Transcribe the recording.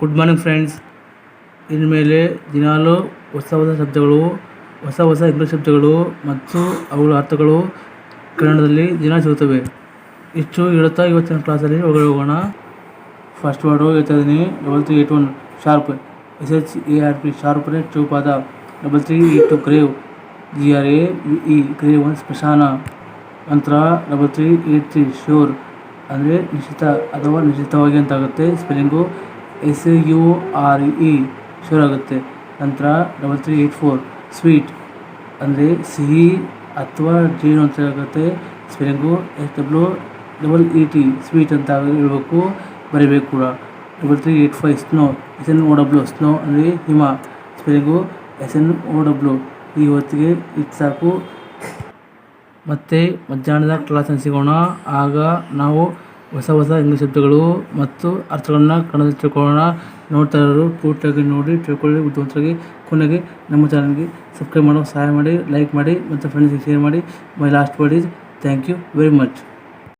Good morning friends ಇನ್ಮೇಲೆ ದಿನಾಲೂ ಹೊಸ ಹೊಸ ಶಬ್ದಗಳು, ಹೊಸ ಹೊಸ ಇಂಗ್ಲೀಷ್ ಶಬ್ದಗಳು ಮತ್ತು ಅವುಗಳ ಅರ್ಥಗಳು ಕನ್ನಡದಲ್ಲಿ ದಿನ ಸಿಗುತ್ತವೆ. ಇಷ್ಟು ಹೇಳುತ್ತಾ ಇವತ್ತಿನ ಕ್ಲಾಸಲ್ಲಿ ಹೋಗೋಣ. ಫಸ್ಟ್ ವರ್ಡು ಹೇಳ್ತಾ double three eight one sharp S H A R P sharp ಅಂದರೆ ಚೌಪಾದ. Double three eight two grave G R A E grave one ಸ್ಮಶಾನ. ನಂತರ double three eight three sure ಅಂದರೆ ನಿಶ್ಚಿತ, ಅಥವಾ ನಿಶ್ಚಿತವಾಗಿ ಅಂತಾಗುತ್ತೆ. Spelling S U R E ಶುರು ಆಗುತ್ತೆ. ನಂತರ double three eight four. Sweet ಅಂದರೆ ಸಿಹಿ ಅಥವಾ ಜೇನು ಅಂತ ಆಗುತ್ತೆ spelling S W double E T, sweet ಅಂತ ಹೇಳಬೇಕು, ಬರೀಬೇಕು ಕೂಡ. Double three eight five snow, S N O W, snow ಅಂದರೆ ಹಿಮ. Spelling S N O W. ಈ ಹೊತ್ತಿಗೆ ಇದು ಸಾಕು. ಮತ್ತು ಮಧ್ಯಾಹ್ನದ ಕ್ಲಾಸನ್ನು ಸಿಗೋಣ ಆಗ ನಾವು ಹೊಸ ಹೊಸ ಇಂಗ್ಲೀಷ್ ಶಬ್ದಗಳು ಮತ್ತು ಅರ್ಥಗಳನ್ನು ಕನ್ನಡದಲ್ಲಿ ತಿಳ್ಕೊಳ್ಳೋಣ. ನೋಡ್ತಾ ಇರೋರು ಪೂರ್ತಿಯಾಗಿ ನೋಡಿ, ತಿಳ್ಕೊಳ್ಳಿ, ಬುದ್ಧಿವಂತರಾಗಿ ಕೊನೆಗೆ ನಮ್ಮ ಚಾನಲ್ಗೆ ಸಬ್ಸ್ಕ್ರೈಬ್ ಮಾಡೋ, ಸಹಾಯ ಮಾಡಿ ಲೈಕ್ ಮಾಡಿ, ಮತ್ತು ಫ್ರೆಂಡ್ಸಿಗೆ ಶೇರ್ ಮಾಡಿ. My last word thank you very much